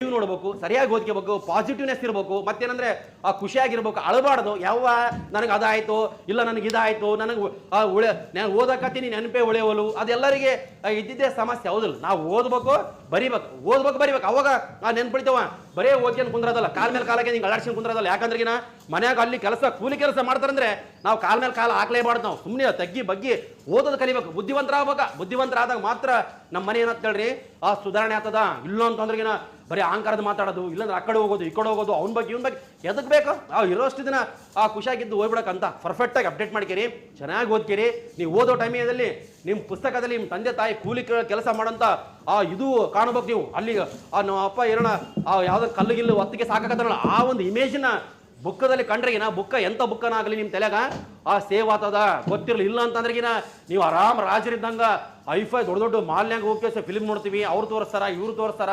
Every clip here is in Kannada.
ನೀವು ನೋಡ್ಬೇಕು, ಸರಿಯಾಗಿ ಓದ್ಕೋಬೇಕು ಪಾಸಿಟಿವ್ನೆಸ್ ಇರಬೇಕು, ಮತ್ತೇನಂದ್ರೆ ಆ ಖುಷಿಯಾಗಿರ್ಬೇಕು, ಅಳಬಾರ್ದು. ಯಾವ ನನಗೆ ಅದಾಯ್ತು, ಇಲ್ಲ ನನಗೆ ಇದಾಯ್ತು, ನನಗೆ ಉಳೆ ನಾನು ಓದಕತ್ತೀನಿ, ನೆನಪೇ ಉಳಿಯೋಲು ಅದೆಲ್ಲರಿಗೆ ಇದ್ದಿದ್ದೇ ಸಮಸ್ಯೆ, ಹೌದಿಲ್ಲ? ನಾವು ಓದ್ಬೇಕು, ಬರಿಬೇಕು. ಓದ್ಬೇಕು, ಬರಿಬೇಕು. ಅವಾಗ ನೆನ್ಪಿಡ್ತೇವ, ಬರೇ ಓದ್ಕೊಂಡು ಕುಂದ್ರದಲ್ಲ, ಕಾಲ ಮೇಲೆ ಕಾಲಕ್ಕೆ ನಿಂಗೆ ಅಳಾಡ್ಸ್ಕೊಂಡು ಕುಂದ್ರದಲ್ಲ. ಯಾಕಂದ್ರೆ ಮನ್ಯಾಗ ಅಲ್ಲಿ ಕೆಲಸ, ಕೂಲಿ ಕೆಲಸ ಮಾಡ್ತಾರಂದ್ರೆ ನಾವು ಕಾಲ ಮೇಲೆ ಕಾಲ ಹಾಕ್ಲೇಬಾರ್ದು ನಾವು. ಸುಮ್ಮನೆ ತಗ್ಗಿ ಬಗ್ಗಿ ಓದೋದು ಕಲಿಬೇಕು. ಬುದ್ಧಿವಂತರ ಆಗ್ಬೇಕು ಬುದ್ಧಿವಂತರ ಆದಾಗ ಮಾತ್ರ ನಮ್ಮ ಮನೆ ಏನಂತ ಹೇಳ್ರಿ? ಆ ಸುಧಾರಣೆ ಆಗ್ತದ? ಇಲ್ಲ ಅಂತಂದ್ರಿಗಿನ ಬರೀ ಅಹಂಕಾರದ ಮಾತಾಡೋದು, ಇಲ್ಲಾಂದ್ರೆ ಆ ಕಡೆ ಹೋಗೋದು, ಈ ಕಡೆ ಹೋಗೋದು, ಅವ್ನ ಬಗ್ಗೆ, ಇವ್ನ ಬಗ್ಗೆ ಎದಕ್ಕೆ ಬೇಕು? ಆ, ಇರೋಷ್ಟು ದಿನ ಆ ಖುಷಿಯಾಗಿದ್ದು ಹೋಗ್ಬಿಡಕ್ಕಂತ ಪರ್ಫೆಕ್ಟಾಗಿ ಅಪ್ಡೇಟ್ ಮಾಡ್ಕೇರಿ, ಚೆನ್ನಾಗಿ ಓದ್ಕೇರಿ. ನೀವು ಓದೋ ಟೈಮಿನಲ್ಲಿ ನಿಮ್ಮ ಪುಸ್ತಕದಲ್ಲಿ ನಿಮ್ಮ ತಂದೆ, ತಾಯಿ ಕೂಲಿ ಕೆಲಸ ಮಾಡೋಂಥ ಆ ಇದು ಕಾಣಬೇಕು ನೀವು. ಅಲ್ಲಿ ಆ ನಮ್ಮ ಅಪ್ಪ ಏನೋ ಆ ಯಾವುದೋ ಕಲ್ಲುಗಿಲ್ಲು ಒತ್ತಿಗೆ ಸಾಕಾಗತ್ತಲ್ಲ ಆ ಒಂದು ಇಮೇಜಿನ ಬುಕ್ಕದಲ್ಲಿ ಕಂಡ್ರಿಗಿನ ಬುಕ್ಕ ಎಂತ ಬುಕ್ಕನಾಗಲಿ ನಿಮ್ಮ ತಲೆಗ? ಆ ಸೇವ್ ಆತದ ಗೊತ್ತಿರಲಿ, ಇಲ್ಲ ಅಂತಂದ್ರಿಗಿನ ನೀವು ಆರಾಮ್ ರಾಜರಿದ್ದಂಗ ಐಫೈ ದೊಡ್ಡ ದೊಡ್ಡ ಮಾಲ್ನ್ಯಾಗ ಹೋಗಿ ಫಿಲ್ಮ್ ನೋಡ್ತೀವಿ, ಅವ್ರು ತೋರಿಸ್ತಾರ, ಇವ್ರು ತೋರಿಸ್ತಾರ,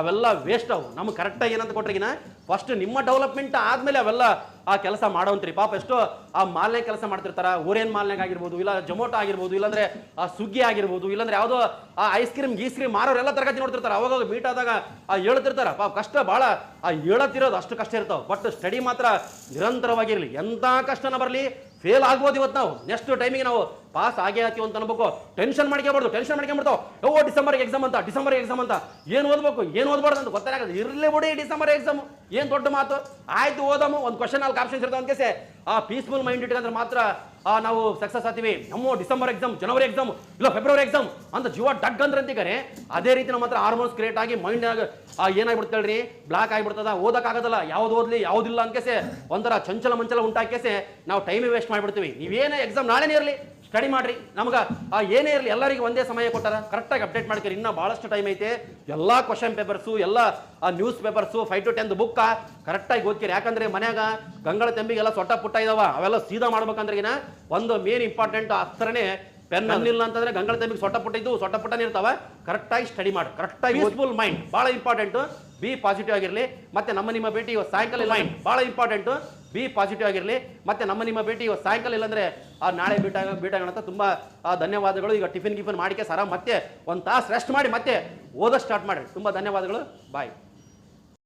ಅವೆಲ್ಲ ವೇಸ್ಟ್ ಅವು. ನಮ್ಗೆ ಕರೆಕ್ಟಾಗಿ ಏನಂತ ಕೊಟ್ರಿಗಿನ ಫಸ್ಟ್ ನಿಮ್ಮ ಡೆವಲಪ್ಮೆಂಟ್ ಆದ್ಮೇಲೆ ಅವೆಲ್ಲ ಆ ಕೆಲಸ ಮಾಡೋಂತ್ರಿ. ಪಾಪ ಎಷ್ಟೋ ಆ ಮಾಲ್ನೇ ಕೆಲಸ ಮಾಡ್ತಿರ್ತಾರ. ಓರೇನ್ ಮಾಲ್ನ್ಯಾಗ ಆಗಿರ್ಬೋದು, ಇಲ್ಲ ಜೊಮೊಟೊ ಆಗಿರ್ಬೋದು, ಇಲ್ಲಾಂದ್ರೆ ಆ ಸುಗ್ಗಿ ಆಗಿರ್ಬೋದು, ಇಲ್ಲಾಂದ್ರೆ ಯಾವುದೋ ಆ ಐಸ್ ಕ್ರೀಮ್ ಗೀಸ್ ಕ್ರೀಮ್ ಮಾರೋರೆಲ್ಲ ತರಗತಿ ನೋಡ್ತಿರ್ತಾರೆ. ಅವಾಗ ಮೀಟ್ ಆದಾಗ ಆ ಹೇಳ್ತಿರ್ತಾರ. ಪಾಪ ಕಷ್ಟ ಭಾಳ ಆ ಹೇಳತ್ತಿರೋದು ಅಷ್ಟು ಕಷ್ಟ ಇರ್ತಾವೆ. ಬಟ್ ಸ್ಟಡಿ ಮಾತ್ರ ನಿರಂತರವಾಗಿರಲಿ. ಎಂಥ ಕಷ್ಟನ ಬರಲಿ? ಫೇಲ್ ಆಗ್ಬೋದು ಇವತ್ತು ನಾವು. ನೆಕ್ಸ್ಟ್ ಟೈಮಿಗೆ ನಾವು ಪಾಸ್ ಆಗೇ ಆಗ್ತೀವಿ ಅಂತ ಅನ್ಬೇಕು. ಟೆನ್ಷನ್ ಮಾಡ್ಕೋಬಾರ್ದು ಟೆನ್ಷನ್ ಮಾಡ್ಕೊಂಬಿಡ್ತಾವ ಓ ಡಿಸೆಂಬರ್ಗೆ ಎಕ್ಸಾಮ್ ಅಂತ ಡಿಸೆಂಬರ್ ಎಕ್ಸಾಮ್ ಅಂತ. ಏನು ಓದ್ಬೇಕು? ಏನು ಓದ್ಬಾರ್ದು ಅಂತ ಗೊತ್ತಾಗಲ್ಲ ಇರಲಿ ಬಿಡಿ ಡಿಸೆಂಬರ್ ಎಕ್ಸಾಮ್ ಏನು ದೊಡ್ಡ ಮಾತು? ಆಯ್ತು ಓದಮ್ಮ ಒಂದು ಕ್ವಶನ್ ನಾಲ್ಕು ಆಪ್ಷನ್ಸ್ ಇರ್ತಾವೆ ಆ ಪೀಸ್ಫುಲ್ ಮೈಂಡ್ ಇಟ್ಕೊಂಡ್ರೆ ಮಾತ್ರ ನಾವು ಸಕ್ಸಸ್ ಆತೀವಿ ನಮ್ಮ ಡಿಸೆಂಬರ್ ಎಕ್ಸಾಮ್ ಜನವರಿ ಎಕ್ಸಾಮ್ ಇಲ್ಲ ಫೆಬ್ರವರಿ ಎಕ್ಸಾಮ್ ಅಂತ ಜೀವ ಡಗ್ ಅಂದ್ರೆ ಅಂತಿದ್ದಾರೆ ಅದೇ ರೀತಿ ನಮ್ಮ ಹತ್ರ ಹಾರ್ಮೋನ್ಸ್ ಕ್ರಿಯೇಟ್ ಆಗಿ ಮೈಂಡ್ ಏನಾಗ್ಬಿಡ್ತೇಳ್ರಿ ಬ್ಲಾಕ್ ಆಗಿಬಿಡ್ತದ ಓದಕ್ಕಾಗೋದಲ್ಲ ಯಾವ್ದು ಓದ್ಲಿ ಯಾವ್ದಿಲ್ಲ ಅನ್ಕೇಸೆ ಒಂಥರ ಚಂಚಲ ಮಂಚಲ ಉಂಟಾಕೇಸೆ ನಾವು ಟೈಮ್ ವೇಸ್ಟ್ ಮಾಡ್ಬಿಡ್ತೀವಿ. ನೀವೇನೇ ಎಕ್ಸಾಮ್ ನಾಳೆನೇ ಇರಲಿ. ಸ್ಟಡಿ ಮಾಡ್ರಿ. ನಮ್ಗೆ ಆ ಏನೇ ಇರಲಿ ಎಲ್ಲರಿಗೂ ಒಂದೇ ಸಮಯ ಕೊಟ್ಟಾರ. ಕರೆಕ್ಟಾಗಿ ಅಪ್ಡೇಟ್ ಮಾಡ್ಕರಿ. ಇನ್ನೂ ಭಾಳಷ್ಟು ಟೈಮ್ ಐತೆ. ಎಲ್ಲ ಕ್ವಶನ್ ಪೇಪರ್ಸು ಎಲ್ಲ, ಆ news papers five to tenth ಬುಕ್ಕ ಕರೆಕ್ಟಾಗಿ ಓದ್ಕಿರಿ. ಯಾಕಂದ್ರೆ ಮನ್ಯಾಗ ಗಂಗಳ ತೆಂಬಿಗೆಲ್ಲ ಸೊಟ್ಟ ಪುಟ್ಟ ಇದಾವ. ಅವೆಲ್ಲ ಸೀದಾ ಮಾಡ್ಬೇಕಂದ್ರೆಗಿನ ಒಂದು ಮೇನ್ ಇಂಪಾರ್ಟೆಂಟ್ ಹತ್ರನೇ ಪೆನ್ ಅನ್ನಿಲ್ಲ ಅಂತಂದ್ರೆ ಗಂಗಳ ತಂಬಿಗೆ ಸೊಟ್ಟ ಪುಟ್ಟ ಇದ್ದು ಸೊಟ್ಟ ಪುಟ್ಟನೇ ಇರ್ತಾವೆ. ಕರೆಕ್ಟಾಗಿ ಸ್ಟಡಿ ಮಾಡಿ. ಕರೆಕ್ಟಾಗಿ ಯೂಸ್ಫುಲ್ ಮೈಂಡ್ ಭಾಳ ಇಂಪಾರ್ಟೆಂಟು ಬಿ ಪಾಸಿಟಿವ್ ಆಗಿರಲಿ. ಮತ್ತೆ ನಮ್ಮ ನಿಮ್ಮ ಭೇಟಿ ಇವತ್ತು ಸಾಯಂಕಾಲ ಮೈಂಡ್ ಭಾಳ ಇಂಪಾರ್ಟೆಂಟು ಬಿ ಪಾಸಿಟಿವ್ ಆಗಿರಲಿ. ಮತ್ತೆ ನಮ್ಮ ನಿಮ್ಮ ಭೇಟಿ ಇವತ್ತು ಸಾಯಂಕಾಲ ಇಲ್ಲಾಂದ್ರೆ ಆ ನಾಳೆ ಬೀಟ ಭೇಟಾಗೋಣ ಅಂತ ತುಂಬ ಧನ್ಯವಾದಗಳು. ಈಗ ಟಿಫಿನ್ ಗಿಫಿನ್ ಮಾಡಿಕೆ ಸರ. ಮತ್ತೆ ಒಂದು ತಾಸು ರೆಸ್ಟ್ ಮಾಡಿ ಮತ್ತೆ ಓದೋ ಸ್ಟಾರ್ಟ್ ಮಾಡಿ ತುಂಬ ಧನ್ಯವಾದಗಳು. ಬಾಯ್